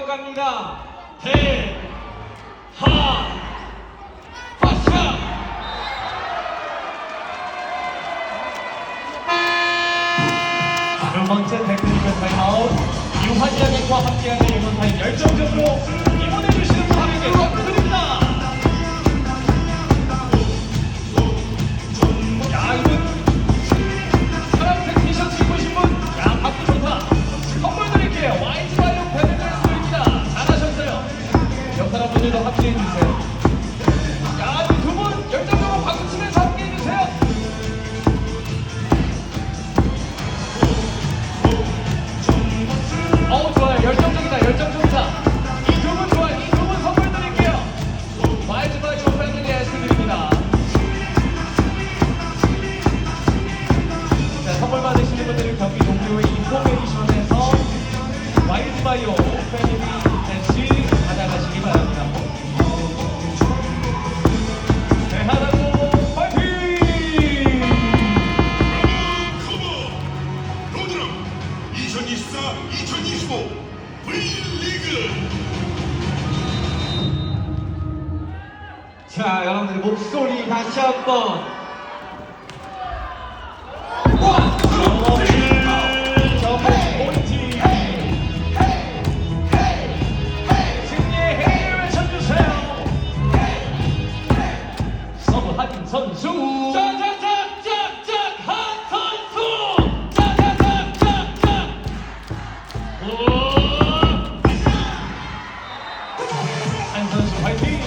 갑니다. 대, 하, 파샤! 두 번째 댓글리그 타임아웃. 유환장님과 함께하는 일본 타임 열정적으로 이번해 주시는 분에게서 바이오 패밀리 댄스 받아가시기 바랍니다. 네, 대한항공 파이팅! 2024, 2025 V리그 자 여러분들 목소리 다시 한번 I'm going to fight you.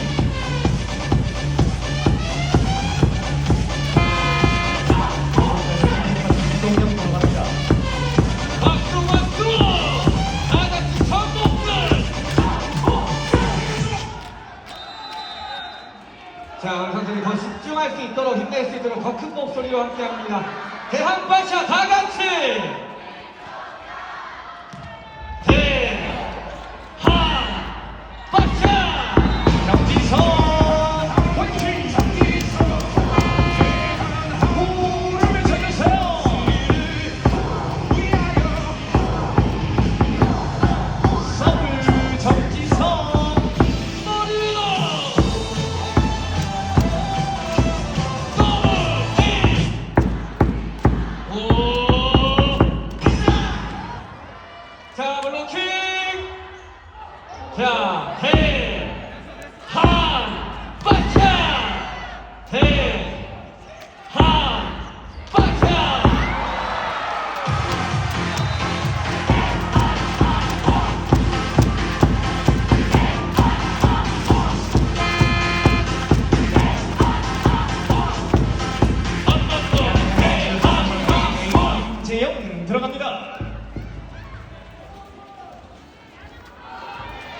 집중할 수 있도록 힘낼 수 있도록 더 큰 목소리로 함께합니다. 대한발차 다 같이! 자, 셋.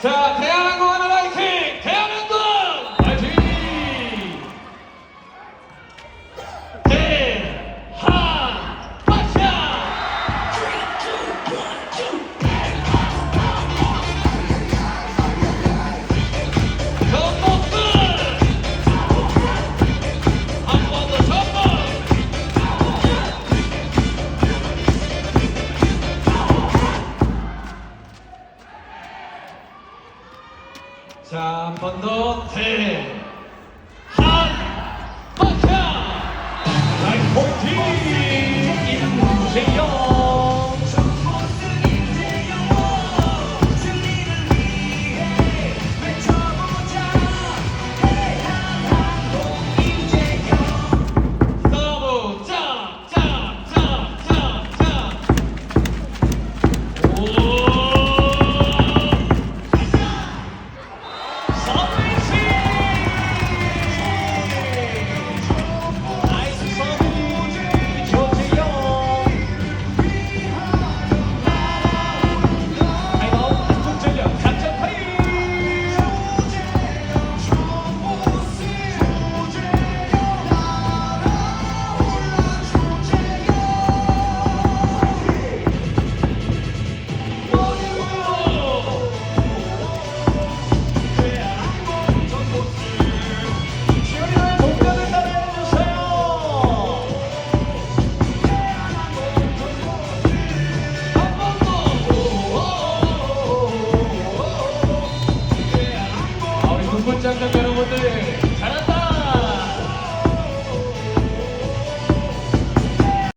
자, 대한 자, 한 번 더. 대. 군장병 여러분들